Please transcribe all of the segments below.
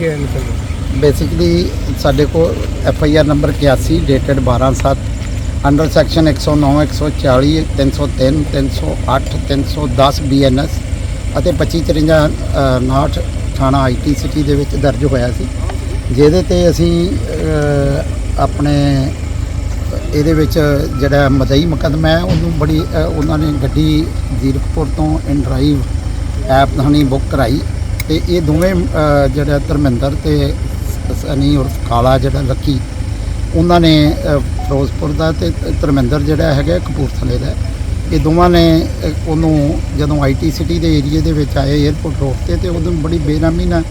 ਗਿਆ information basically ਸਾਡੇ ਕੋਲ F I R number 81 dated 12/7 under section 109 140 303 308 310 BNS ਅਤੇ 2553 59 ਥਾਣਾ ਆਈਟੀ ਸਿਟੀ ਦੇ ਵਿੱਚ ਦਰਜ ਹੋਇਆ ਸੀ। ਜਿਹਦੇ ਤੇ ਅਸੀਂ ਅ, ਆਪਣੇ ਇਹਦੇ ਵਿੱਚ ਜਿਹੜਾ ਮਦਈ ਮੁਕੱਦਮਾ ਹੈ ਉਹਨੂੰ ਬੜੀ ਅ, ਉਹਨਾਂ ਨੇ ਗੱਡੀ ਜ਼ੀਰਕਪੁਰ ਤੋਂ ਇਨ ਡਰਾਈਵ ਐਪ ਥਾਣੀ ਬੁੱਕ ਕਰਾਈ। ਤੇ ਇਹ ਦੋਵੇਂ ਅ, ਜਿਹੜਾ ਧਰਮਿੰਦਰ ਤੇ ਸ- ਸਨੀ ਔਰ ਕਾਲਾ ਜਿਹੜਾ ਲੱਕੀ ਉਹਨਾਂ ਨੇ ਅ, ਫਿਰੋਜ਼ਪੁਰ ਦਾ ਤੇ ਧਰਮਿੰਦਰ ਜਿਹੜਾ ਹੈਗਾ ਕਪੂਰਥਲੇ ਦਾ। ਇਹ ਦੋਵਾਂ ਨੇ ਅ, ਉਹਨੂੰ ਜਦੋਂ ਆਈਟੀ ਸਿਟੀ ਦੇ ਏਰੀਏ ਦੇ ਵਿੱਚ ਆਏ 에ਅਰਪੋਰਟ ਰੋਡ ਤੇ ਤੇ ਉਹਨੂੰ ਬੜੀ ਬੇਰਹਿਮੀ ਨਾਲ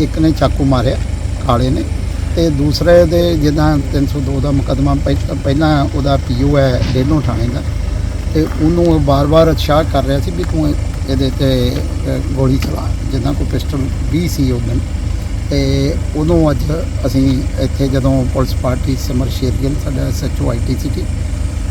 ਇੱਕ ਨੇ ਚਾਕੂ ਮਾਰਿਆ ਕਾਲੇ ਨੇ। ਤੇ ਦੂਸਰੇ ਦੇ ਜਿੱਦਾਂ 302 ਦਾ ਮੁਕੱਦਮਾ ਪਹਿ- ਪਹਿਲਾਂ ਉਹਦਾ ਪੀਓ ਹੈ ਡੇਨੋ ਥਾਣੇ ਦਾ ਤੇ ਉਹਨੂੰ ਬਾਰ-ਬਾਰ ਉਤਸ਼ਾਹ ਕਰ ਰਿਹਾ ਸੀ ਵੀ ਤੂੰ ਇਹਦੇ ਤੇ ਅ, ਗੋਲੀ ਚਲਾ ਜਿੱਦਾਂ ਕੋਈ ਪਿਸਟਲ ਵੀ ਸੀ ਉਹ ਦਿਨ ਤੇ ਉਦੋਂ ਅੱਜ ਅਸੀਂ ਇੱਥੇ ਜਦੋਂ ਪੁਲਿਸ ਪਾਰਟੀ ਸਮਰ ਸ਼ੇਰਗਿੱਲ ਸਾਡਾ ਐਸਐਚਓ ਆਈਟੀ ਸਿਟੀ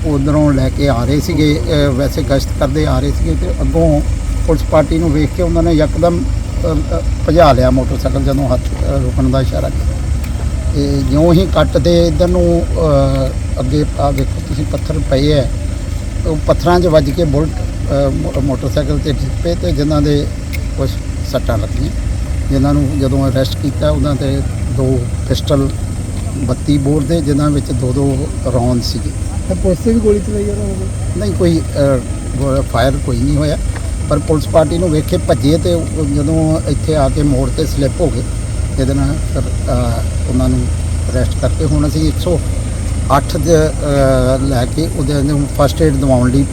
ਉਧਰੋਂ ਲੈ ਕੇ ਆ ਰਹੇ ਸੀਗੇ ਅ, ਵੈਸੇ ਗਸ਼ਤ ਕਰਦੇ ਆ ਰਹੇ ਸੀਗੇ ਤੇ ਅੱਗੋਂ ਪੁਲਿਸ ਪਾਰਟੀ ਨੂੰ ਵੇਖ ਕੇ ਉਹਨਾਂ ਨੇ ਯਕਦਮ ਅ, ਅ, ਭਜਾ ਲਿਆ ਮੋਟਰਸਾਈਕਲ ਜਦੋਂ ਹੱਥ ਅ, ਰੁਕਣ ਦਾ ਇਸ਼ਾਰਾ ਕੀਤਾ। ਤੇ ਜਿਉਂ ਹੀ ਕੱਟ ਦੇ ਇਧਰ ਨੂੰ ਅ, ਅੱਗੇ ਆ ਦੇਖੋ ਤੁਸੀਂ ਪੱਥਰ ਪਏ ਐ ਉਹ ਪੱਥਰਾਂ 'ਚ ਵੱਜ ਕੇ ਬੁਲਟ ਅ, ਮੋ- ਮੋਟਰਸਾਈਕਲ ਤੇ ਡਿੱਗ ਪਏ ਤੇ ਜਿਨ੍ਹਾਂ ਦੇ ਕੁਝ ਸੱਟਾਂ ਲੱਗੀਆਂ। ਜਿਨ੍ਹਾਂ ਨੂੰ ਜਦੋਂ ਅਰੈਸਟ ਕੀਤਾ ਉਹਨਾਂ ਤੇ ਦੋ ਪਿਸਟਲ 32 ਬੋਰ ਦੇ ਜਿਨ੍ਹਾਂ ਵਿੱਚ ਦੋ ਦੋ ਰੌਂਦ ਸੀਗੇ। ਤਾਂ ਪੁਲਿਸ ਤੇ ਵੀ ਗੋਲੀ ਚਲਾਈ ਉਹਨਾਂ ਨੇ ਨਹੀਂ ਕੋਈ ਫਾਇਰ ਕੋਈ ਨਹੀਂ ਹੋਇਆ। ਪਰ ਪੁਲਿਸ ਪਾਰਟੀ ਨੂੰ ਵੇਖੇ ਭੱਜੇ ਤੇ ਉਹ ਜਦੋਂ ਇੱਥੇ ਆ ਕੇ ਮੋੜ ਤੇ ਸਲਿੱਪ ਹੋ ਗਏ ਇਹਦੇ ਨਾਲ ਫਿਰ ਅ, ਉਹਨਾਂ ਨੂੰ ਅਰੈਸਟ ਕਰਕੇ ਹੁਣ ਅਸੀਂ 108 ਦੇ ਅ, ਲੈ ਕੇ ਉਹਦੇ ਨੂੰ ਫਸਟ ਏਡ ਦਿਵਾਉਣ ਲਈ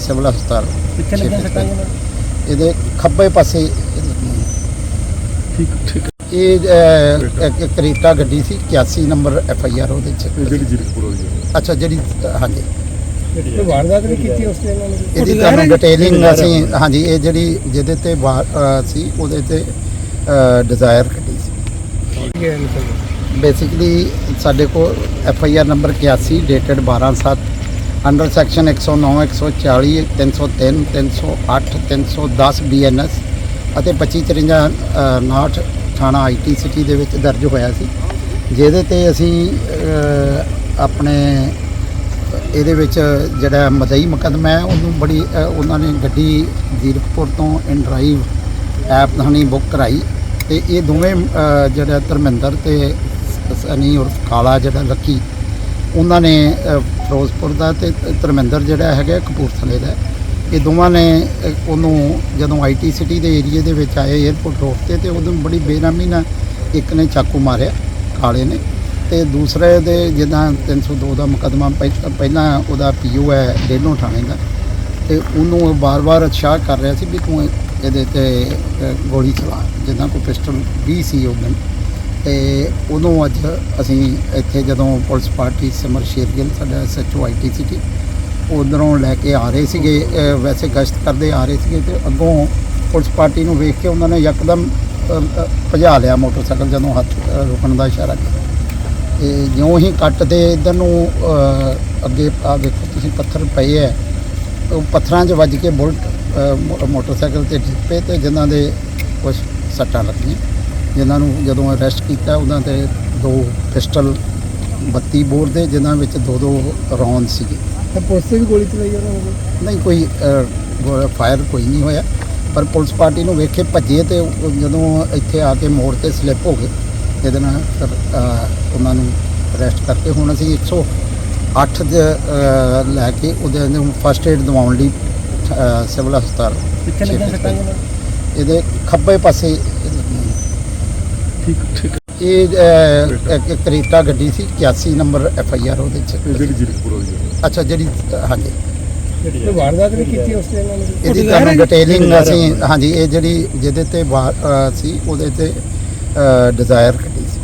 ਸਿਵਲ ਹਸਪਤਾਲ ਕਿੱਥੇ ਲੱਗੀਆਂ ਇਹਦੇ ਖੱਬੇ ਪਾਸੇ ਠੀਕ ਠੀਕ। ਇਹ ਅ, ਇੱਕ ਕਰੀਤਾ ਗੱਡੀ ਸੀ 81 ਨੰਬਰ ਐਫ ਆਈ ਆਰ ਉਹਦੇ ਚ ਜਿਹੜੀ ਜੀਰਕਪੁਰ ਵਾਲੀ ਹੈ। ਅੱਛਾ ਜਿਹੜੀ ਹਾਂਜੀ। ਕੋਈ ਵਾਰਦਾਤ ਨਹੀਂ ਕੀਤੀ ਉਸ ਤੇ ਇਹਨਾਂ ਨੇ? ਇਹਦੀ ਤੁਹਾਨੂੰ ਡਿਟੇਲਿੰਗ ਅਸੀਂ ਹਾਂਜੀ ਇਹ ਜਿਹੜੀ ਜਿਹਦੇ ਤੇ ਵਾ- ਸੀ ਉਹਦੇ ਤੇ ਡਿਜ਼ਾਇਰ ਕੱਢੀ ਸੀ। ਬੇਸਿਕਲੀ ਸਾਡੇ ਕੋਲ F I R number 81 dated 12/7 under section 109 140 303 308 310 BNS ਅਤੇ 2553 59 ਥਾਣਾ ਆਈਟੀ ਸਿਟੀ ਦੇ ਵਿੱਚ ਦਰਜ ਹੋਇਆ ਸੀ, ਜਿਹਦੇ ਤੇ ਅਸੀਂ ਆਪਣੇ, ਇਹਦੇ ਵਿੱਚ ਜਿਹੜਾ ਮਦਈ ਮੁਕੱਦਮਾ ਹੈ, ਉਹਨੂੰ ਬੜੀ ਉਹਨਾਂ ਨੇ ਗੱਡੀ ਜ਼ੀਰਕਪੁਰ ਤੋਂ ਇਨ ਡਰਾਈਵ ਐਪ ਥਾਣੀ ਬੁੱਕ ਕਰਾਈ ਤੇ ਇਹ ਦੋਵੇਂ ਜਿਹੜਾ ਧਰਮਿੰਦਰ ਤੇ ਸਨੀ ਉਰਫ ਕਾਲਾ ਜਿਹੜਾ ਲੱਕੀ ਉਹਨਾਂ ਨੇ ਫਿਰੋਜ਼ਪੁਰ ਦਾ ਤੇ ਧਰਮਿੰਦਰ ਜਿਹੜਾ ਹੈਗਾ, ਕਪੂਰਥਲੇ ਦਾ। ਇਹ ਦੋਵਾਂ ਨੇ ਉਹਨੂੰ ਜਦੋਂ ਆਈਟੀ ਸਿਟੀ ਦੇ ਏਰੀਏ ਦੇ ਵਿੱਚ ਆਏ 에ਅਰਪੋਰਟ ਰੋਡ ਤੇ ਤੇ ਉਦੋਂ ਬੜੀ ਬੇਰਹਿਮੀ ਨਾਲ ਇੱਕ ਨੇ ਚਾਕੂ ਮਾਰਿਆ, ਕਾਲੇ ਨੇ। ਤੇ ਦੂਸਰੇ ਦੇ ਜਿੱਦਾਂ 302 ਦਾ ਮੁਕੱਦਮਾ ਪਹਿ- ਪਹਿਲਾਂ ਉਹਦਾ ਪੀਓ ਹੈ ਡੇਲੋਂ ਥਾਣੇ ਦਾ, ਤੇ ਉਹਨੂੰ ਬਾਰ-ਬਾਰ ਉਤਸ਼ਾਹ ਕਰ ਰਿਹਾ ਸੀ ਵੀ ਤੂੰ ਇਹਦੇ ਤੇ ਗੋਲੀ ਚਲਾ, ਜਿੱਦਾਂ ਕੋਈ ਪਿਸਟਲ ਵੀ ਸੀ ਉਹ ਦਿਨ ਤੇ ਉਦੋਂ ਅੱਜ ਅਸੀਂ ਇੱਥੇ ਜਦੋਂ ਪੁਲਿਸ ਪਾਰਟੀ ਸਿਮਰ ਸ਼ੇਰਗਿੱਲ, ਸਾਡਾ ਐਸਐਚਓ ਆਈਟੀ ਸਿਟੀ ਉਧਰੋਂ ਲੈ ਕੇ ਆ ਰਹੇ ਸੀਗੇ ਵੈਸੇ ਗਸ਼ਤ ਕਰਦੇ ਆ ਰਹੇ ਸੀਗੇ ਤੇ ਅੱਗੋਂ ਪੁਲਿਸ ਪਾਰਟੀ ਨੂੰ ਵੇਖ ਕੇ ਉਹਨਾਂ ਨੇ ਯਕਦਮ ਭਜਾ ਲਿਆ ਮੋਟਰਸਾਈਕਲ ਜਦੋਂ ਹੱਥ ਰੁਕਣ ਦਾ ਇਸ਼ਾਰਾ ਕੀਤਾ। ਤੇ ਜਿਉਂ ਹੀ ਕੱਟ ਦੇ ਇਧਰ ਨੂੰ ਅੱਗੇ ਆ ਵੇਖੋ ਤੁਸੀਂ ਪੱਥਰ ਪਏ ਐ, ਉਹ ਪੱਥਰਾਂ 'ਚ ਵੱਜ ਕੇ ਬੁਲਟ ਮੋਟਰਸਾਈਕਲ ਤੇ ਡਿੱਗ ਪਏ ਤੇ ਜਿਨ੍ਹਾਂ ਦੇ ਕੁਝ ਸੱਟਾਂ ਲੱਗੀਆਂ। ਜਿਨ੍ਹਾਂ ਨੂੰ ਜਦੋਂ ਅਰੈਸਟ ਕੀਤਾ ਉਹਨਾਂ ਤੇ ਦੋ ਪਿਸਟਲ 32 ਬੋਰ ਦੇ ਜਿਨ੍ਹਾਂ ਵਿੱਚ ਦੋ ਦੋ ਰੌਂਦ ਸੀਗੇ। ਤਾਂ ਪੁਲਿਸ ਤੇ ਵੀ ਗੋਲੀ ਚਲਾਈ ਉਹਨਾਂ ਨੇ ਨਹੀਂ ਕੋਈ ਫਾਇਰ ਕੋਈ ਨਹੀਂ ਹੋਇਆ। ਪਰ ਪੁਲਿਸ ਪਾਰਟੀ ਨੂੰ ਵੇਖੇ ਭੱਜੇ ਤੇ ਉਹ ਜਦੋਂ ਇੱਥੇ ਆ ਕੇ ਮੋੜ ਤੇ ਸਲਿੱਪ ਹੋ ਗਏ ਇਹਦੇ ਨਾਲ ਫਿਰ ਉਹਨਾਂ ਨੂੰ ਅਰੈਸਟ ਕਰਕੇ ਹੁਣ ਅਸੀਂ 108 ਦੇ ਅ, ਲੈ ਕੇ ਉਹਦੇ ਨੂੰ ਫਸਟ ਏਡ ਦਿਵਾਉਣ ਲਈ ਸਿਵਲ ਹਸਪਤਾਲ ਲੱਗੀਆਂ ਨੇ ਇਹਦੇ ਖੱਬੇ ਪਾਸੇ ਠੀਕ ਠੀਕ। ਇਹ ਅ, ਇੱਕ ਕਰੀਤਾ ਗੱਡੀ ਸੀ 81 ਨੰਬਰ ਐਫ ਆਈ ਆਰ ਉਹਦੇ ਚ। ਜਿਹੜੀ ਜੀਰਕਪੁਰ ਵਾਲੀ ਹੈ। ਅੱਛਾ ਜਿਹੜੀ ਹਾਂਜੀ। ਵਾਰਦਾਤ ਕੀਤੀ ਉਸ ਇਹਦੀ ਤੁਹਾਨੂੰ ਡਿਟੇਲਿੰਗ ਅਸੀਂ ਹਾਂਜੀ ਇਹ ਜਿਹੜੀ ਜਿਹਦੇ ਤੇ ਵਾ- ਸੀ ਉਹਦੇ ਤੇ ਡਿਜ਼ਾਇਰ ਕੱਢੀ ਸੀ।